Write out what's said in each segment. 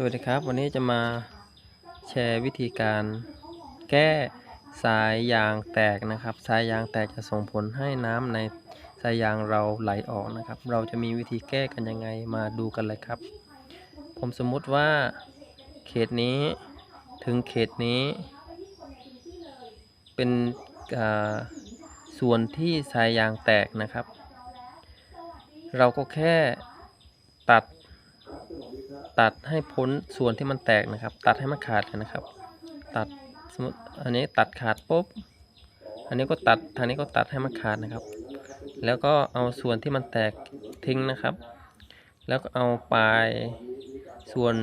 สวัสดีครับ วันนี้จะมาแชร์วิธีการแก้สายยางแตกนะครับ สายยางแตกจะส่งผลให้น้ำในสายยางเราไหลออกนะครับ เราจะมีวิธีแก้กันยังไงมาดูกันเลยครับ ผมสมมุติว่าเขตนี้ถึงเขตนี้ เป็นอ่าส่วนที่สายยางแตกนะครับ เราก็แค่ตัด ตัดให้พ้นส่วนที่มันแตกนะครับ ตัดให้มันขาดกันนะครับ ตัดสมมติอันนี้ตัดขาดปุ๊บอันนี้ก็ตัดทางนี้ก็ตัดให้มันขาดนะครับ แล้วก็เอาส่วนที่มันแตกทิ้งนะครับ แล้วก็เอาปลายส่วน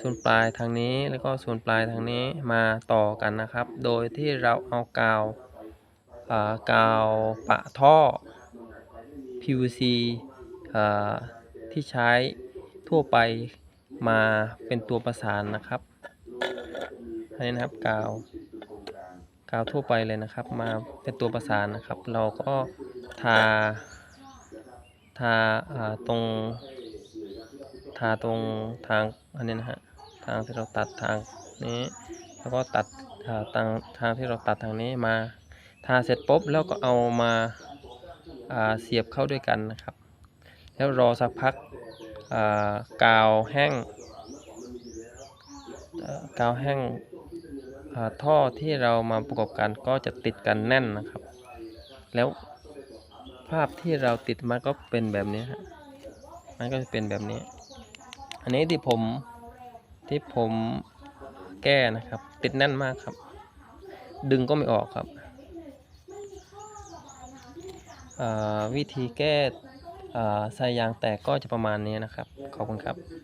ส่วนปลายทางนี้แล้วก็ส่วนปลายทางนี้มาต่อกันนะครับ โดยที่เราเอากาวอ่ากาวปะท่อ PVC อที่ใช้ ทั่วไปมาเป็นตัวประสานนะครับอันนี้นะครับกาวกาวทั่วไปเลยนะครับ มาเป็นตัวประสานนะครับ เราก็ทาทาาตรงทาตรงทางอันนี้นะฮะทางที่เราตัดทางนี้แล้วก็ตัดาทางทางที่เราตัดทางนี้มาทาเสร็จปุ๊บแล้วก็เอามาอาเสียบเข้าด้วยกันนะครับ แล้วรอสักพัก กาวแห้งกาวแห้งท่อที่เรามาประกอบกันก็จะติดกันแน่นนะครับ แล้วภาพที่เราติดมันก็เป็นแบบนี้ฮะมันก็จะเป็นแบบนี้ อันนี้ที่ผมที่ผมแก้นะครับ ติดแน่นมากครับ ดึงก็ไม่ออกครับวิธีแก้ สายยางแตกก็จะประมาณนี้นะครับ ขอบคุณครับ